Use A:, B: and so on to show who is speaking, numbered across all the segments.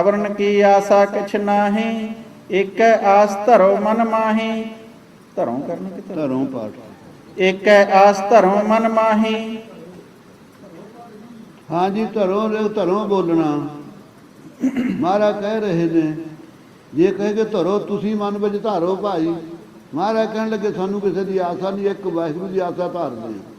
A: ਅਵਰਨ ਕੀ ਆਸਾ ਕਿਛ ਨਾਹੀ ਇਕ ਆਸ ਧਰੋ ਮਨ ਮਾਹੀ। ਧਰੋਂ ਕਰਨ ਕਿ ਧਰੋਂ
B: ਪਾਠ।
A: ਇਕ ਆਸ ਧਰੋ ਮਨ ਮਾਹੀ।
B: ਹਾਂਜੀ ਧਰੋਂ ਰੇ ਧਰੋਂ ਬੋਲਣਾ। ਮਹਾਰਾਜ ਕਹਿ ਰਹੇ ਨੇ ਜੇ ਕਹੇ ਕਿ ਧਰੋ ਤੁਸੀਂ ਮਨ ਵਿੱਚ ਧਾਰੋ ਭਾਈ। ਮਹਾਰਾਜ ਕਹਿਣ ਲੱਗੇ ਸਾਨੂੰ ਕਿਸੇ ਦੀ ਆਸਾ ਨਹੀਂ ਇੱਕ ਵਾਹਿਗੁਰੂ ਦੀ ਆਸਾ ਧਾਰਦੇ ਹਾਂ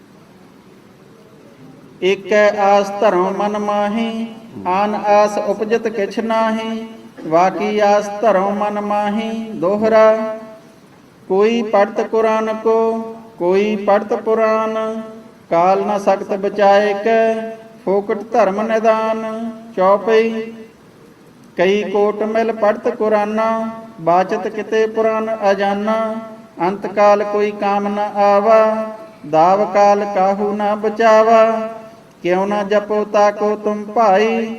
A: ਇਕ ਆਸ ਧਰੋ ਮਨ ਮਾਹੀ, ਆਨ ਆਸ ਉਪਜਤ ਕਿਛ ਨਾਹੀ, ਵਾਕੀ ਆਸ ਧਰੋ ਮਨ ਮਾਹੀ, ਦੋਹਰਾ। ਕੋਈ ਪੜਤ ਕੁਰਾਨ ਕੋ, ਕੋਈ ਪੜਤ ਪੁਰਾਨ, ਕਾਲ ਨ ਸਕਤ ਬਚਾਏ ਕੈ, ਫੋਕਟ ਧਰਮ ਨਿਦਾਨ, ਚੌਪਈ। ਕਈ ਕੋਟ ਮਿਲ ਪੜਤ ਕੁਰਾਨਾ, ਬਾਚਤ ਕਿਤੇ ਪੁਰਾਨ ਅਜਾਨਾ ਅੰਤ ਕਾਲ ਕੋਈ ਕਾਮ ਨਾ ਆਵਾ, ਦਾਵ ਕਾਲ ਕਾਹੂ ਨਾ ਬਚਾਵਾ। ਕਿਉ ਨ ਜਪੋ ਤਾਕੋ ਤੁਮ ਭਾਈ?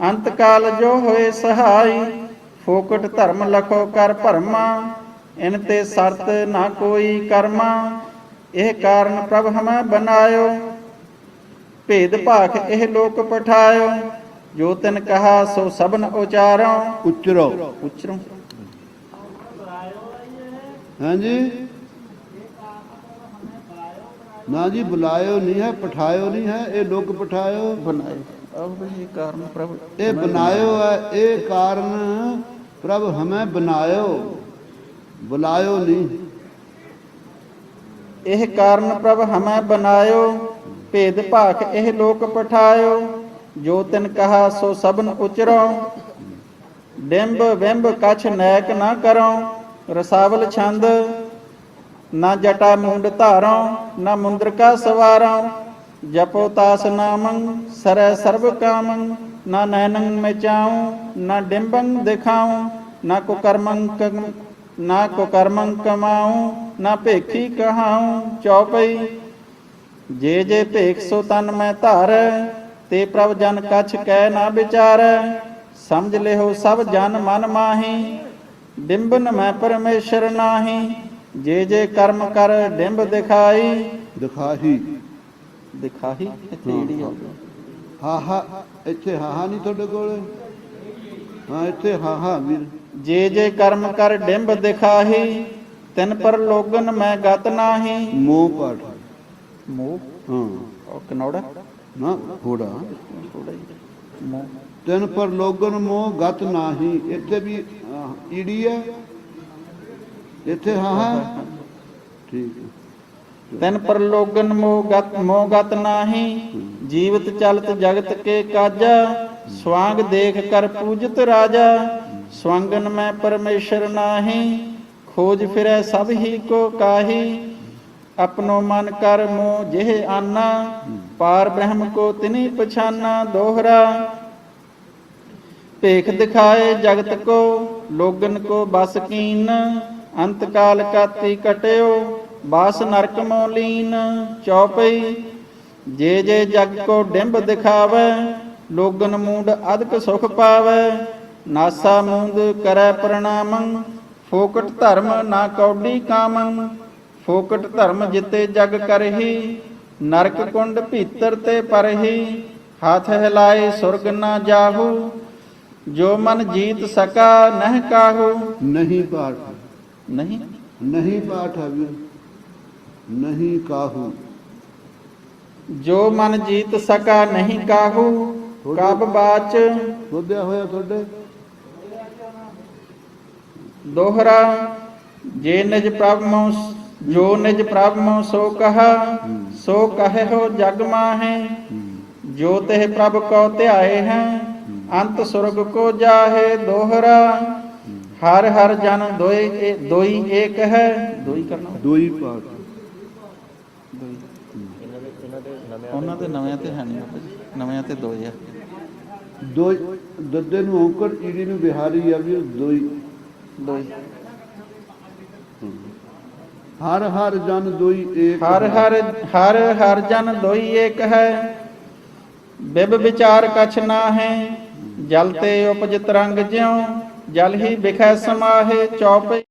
A: ਅੰਤ ਕਾਲ ਜੋ ਹੋਏ ਸਹਾਈ। ਫੋਕਟ ਧਰਮ ਲਖੋ ਕਰ ਭਰਮਾ। ਇਨ ਤੇ ਸਰਤ ਨਾ ਕੋਈ ਕਰਮਾ। ਇਹ ਕਾਰਨ ਪ੍ਰਭ ਹਮੈ ਬਨਾਇਓ। ਭੇਦ ਭਾਖ ਇਹ ਲੋਕ ਪਠਾਇਓ। ਜੋ ਤਿਨ ਕਹਾ ਸੋ ਸਭਨ ਉਚਾਰੋ
B: ਉਚਰੋ।
A: ਉਚਰੋ
B: ਹਾਂਜੀ। ਨਾ ਜੀ ਬੁਲਾਇਓ ਨਹੀਂ ਹੈ ਪਠਾਇਓ ਨਹੀਂ ਹੈ ਇਹ ਲੋਕ ਪਠਾਇਓ
A: ਆਹ ਬਈ ਇਹ ਕਾਰਨ ਪ੍ਰਭ।
B: ਇਹ ਬਨਾਇਓ ਹੈ ਇਹ ਕਾਰਨ ਪ੍ਰਭ ਹਮੇ ਬਨਾਇਓ ਬੁਲਾਇਓ ਨਹੀਂ।
A: ਇਹ ਕਾਰਨ ਪ੍ਰਭ ਹਮੈ ਬਨਾਇਓ ਭੇਦ ਭਾਖ ਇਹ ਲੋਕ ਪਠਾਇਓ ਜੋ ਤਿਨ ਕਹਾ ਸੋ ਸਭਨ ਉਚਰੋ। ਡਿੰਬ ਵਿੰਬ ਕਛ ਨੈਕ ਨਾ ਕਰੋ। ਰਸਾਵਲ ਛੰਦ ਨਾ ਜਟਾ ਮੁੰਡ ਧਾਰੋ, ਨਾ ਮੁੰਦਰਕਾ ਸਵਾਰੋ। ਜਪੋ ਤਾਸ ਨਾਮੰ, ਸਰੈ ਸਰਬ ਕਾਮੰ, ਨਾ ਨੈਨੰ ਮਿਚਾਉ, ਨਾ ਡਿੰਬੰ ਦਿਖਾਉ। ਨਾ ਕੋ ਕਰਮੰ ਨਾ ਕੋ ਕਰਮੰ ਕਮਾਉ, ਨਾ ਭੇਖੀ ਕਹਾਉ। ਚੌਪਈ, ਜੇ ਜੇ ਭੇਖ ਸੋ ਤਨ ਮੈਂ ਧਾਰ, ਤੇ ਪ੍ਰਭ ਜਨ ਕਛ ਕਹਿ ਨਾ ਵਿਚਾਰ। ਸਮਝ ਲਿਓ ਸਭ ਜਨ ਮਨ ਮਾਹੀ, ਡਿੰਬਨ ਮੈਂ ਪਰਮੇਸ਼ਰ ਨਾਹੀ। ਜੇ ਜੇ ਕਰਮ ਕਰ ਡਿੰਬ ਦਿਖਾਈ।
B: ਦਿਖਾਹੀ।
A: ਦਿਖਾਈ ਇੱਥੇ ਜਿਹੜੀ ਆ
B: ਹਾ ਹਾ ਇੱਥੇ ਹਾ ਹਾ ਨਹੀਂ ਤੁਹਾਡੇ ਕੋਲ? ਹਾਂ ਇੱਥੇ ਹਾ ਹਾ ਵੀਰ
A: ਜੇ ਜੇ ਕਰਮ ਕਰ ਡਿੰਬ ਦਿਖਾਹੀ ਤਿਨ ਪਰ ਲੋਗਨ ਮੈਂ ਗਤ ਨਾਹੀ।
B: ਮੋਹ ਪਾਠ।
A: ਮੋਹ?
B: ਹਾਂ।
A: ਉਹ ਕਨੌੜਾ?
B: ਨਾ
A: ਥੋੜਾ ਜਿਹਾ ਮੋਹ?
B: ਤਿਨ ਪਰ ਲੋਗਨ ਮੋਹ ਗਤ ਨਾਹੀ। ਇੱਥੇ ਵੀ ਈੜੀ ਹੈ। ਇੱਥੇ ਹਾਂ ਹਾਂ। ਠੀਕ ਹੈ।
A: ਤਿਨ ਪਰ ਲੋਗਨ ਮੋਹ ਗਤ ਮੋਹ ਗਤ ਨਾਹੀ ਜੀਵਤ ਚਲਤ ਜਗਤ ਕੇ ਕਾਜਾ ਸਵਾੰਗ ਦੇਖ ਕਰ ਪੂਜਤ ਰਾਜਾ ਸਵੰਗਨ ਮੈਂ ਪਰਮੇਸ਼ਰ ਨਾਹੀ ਖੋਜ ਫਿਰੈ ਸਭ ਹੀ ਕੋ ਕਾਹੀ ਆਪਣੋ ਮਨ ਕਰ ਮੋਹ ਜਿਹ ਆਨਾ ਪਾਰ ਬ੍ਰਹਮ ਕੋ ਤਿਨੀ ਪਛਾਨਾ ਦੋਹਰਾ ਭੇਖ ਦਿਖਾਏ ਜਗਤ ਕੋ ਲੋਗਨ ਕੋ ਬਸ ਕੀਨ ਅੰਤ ਕਾਲ ਕਾਤੀ ਕਟਿਓ, ਬਾਸ ਨਰਕ ਮੋ ਲੀਨ ਚੌਪਈ। ਜੇ ਜੇ ਜਗ ਕੋ ਡਿੰਬ ਦਿਖਾਵੇ, ਲੋਗਨ ਮੂੰਡ ਅਦਕ ਸੁਖ ਪਾਵੇ। ਨਾਸਾ ਮੂੰਦ ਕਰੈ ਪ੍ਰਣਾਮੰ, ਫੋਕਟ ਧਰਮ ਨਾ ਕੌਡੀ ਕਾਮੰ। ਫੋਕਟ ਧਰਮ ਜਿਤੇ ਜਗ ਕਰਹੀ, ਨਰਕ ਕੁੰਡ ਭੀਤਰ ਤੇ ਪਰਹੀ। ਹੱਥ ਹਿਲਾਏ ਸੁਰਗ ਨਾ ਜਾਹੂ, ਜੋ ਮਨ ਜੀਤ ਸਕਾ ਨਹਿ ਕਾਹੂ।
B: ਨਹੀਂ ਪਾਠ
A: ਨਹੀਂ।
B: ਨਹੀਂ ਪਾਠ ਵੀਰ ਨਹੀਂ ਕਾਹੂ।
A: ਜੋ ਮਨ ਜੀਤ ਸਕਾ ਨਹੀਂ ਕਾਹੂ ਕਬ ਬਾਚ।
B: ਸੋਧਿਆ ਹੋਇਆ ਤੁਹਾਡੇ?
A: ਦੋਹਰਾ ਜੇ ਨਿਜ ਪ੍ਰਭ ਮੋ ਜੋ ਨਿਜ ਪ੍ਰਭ ਮੋ ਸੋ ਕਹਾ ਸੋ ਕਹੇ ਹੋ ਜਗ ਮਾਹੇ। ਜੋ ਤਿਹ ਪ੍ਰਭ ਕੋ ਧਿਆਏ ਹੈ। ਅੰਤ ਸੁਰਗ ਕੋ ਜਾਹੇ ਦੋਹਰਾ। ਹਰ ਹਰ ਜਨ ਦੋਈ ਏ- ਦੋਈ ਏਕ ਹੈ। ਦੋਈ ਕਰਨਾ।
B: ਦੋਈ ਪਾਠ।
A: ਦੋਈ ਉਹਨਾਂ ਦੇ ਨਵੇਂ ਤੇ ਹੈ ਨਹੀਂ ਨਵੇਂ ਤੇ ਦੋਏ ਆ।
B: ਦੋ ਦੱਦੇ ਨੂੰ ਔਂਕੜ ਈੜੀ ਨੂੰ ਬਿਹਾਰੀ ਆ ਵੀਰ ਦੋਈ।
A: ਦੋਈ
B: ਹਰ ਹਰ ਜਨ ਦੋਈ ਏਕ
A: ਹਰ ਹਰ ਹਰ ਹਰ ਜਨ ਦੋਈ ਏਕ ਹੈ। ਬਿਬ ਵਿਚਾਰ ਕਛ ਨਾ ਹੈ ਜਲ ਤੇ ਉਪਜ ਤਰੰਗ ਜਿਉ। ਜਲ ਹੀ ਬਿਖੈ ਸਮਾਹੇ ਚੌਪਈ